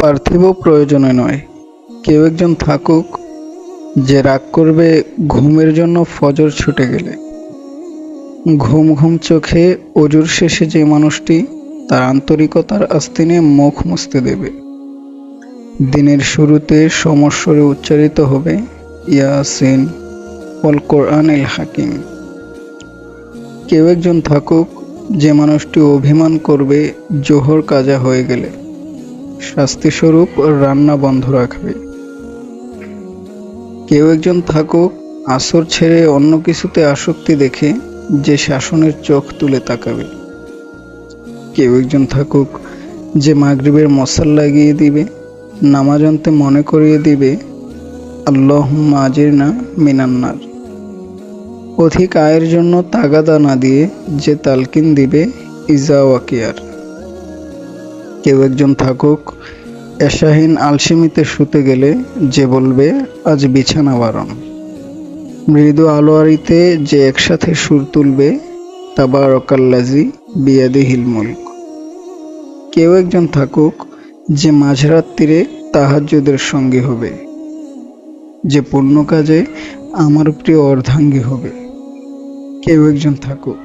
পার্থিব প্রয়োজনে নয়। কেউ একজন থাকুক যে রাগ করবে ঘুমের জন্য ফজর ছুটে গেলে। ঘুম ঘুম চোখে অজুর শেষে যে মানুষটি তার আন্তরিকতার আস্তিনে মুখ মুছতে দেবে। দিনের শুরুতে সমস্বরে উচ্চারিত হবে, ইয়াসিন, অল কোরআন এল হাকিম। কেউ একজন থাকুক যে মানুষটি অভিমান করবে, জোহর কাজা হয়ে গেলে। শাস্তিস্বরূপ রান্না বন্ধ রাখবে। কেউ একজন থাকুক, আসর ছেড়ে অন্য কিছুতে আসক্তি দেখে যে শাসনের চোখ তুলে তাকাবে। কেউ একজন থাকুক, যে মাগরিবের মশাল লাগিয়ে দিবে, নামাজ আনতে মনে করিয়ে দিবে আল্লাহ আজির না মিনান্নার। অধিক আয়ের জন্য তাগাদা না দিয়ে যে তালকিন দিবে, ইজা ওয়াকিয়ার। কেউ একজন থাকুক, এশাহীন আলসেমিতে শুতে গেলে যে বলবে, আজ বিছানা বারণ। মৃদু আলোয়ারিতে যে একসাথে সুর তুলবে তাবারকাল্লাজি বিয়াদি হিলমুল্ক কেউ একজন থাকুক, যে মাঝরাত্রিরে তাহাজ্জুদের সঙ্গী হবে, যে পূর্ণ কাজে আমার প্রিয় অর্ধাঙ্গী হবে। কেউ একজন থাকুক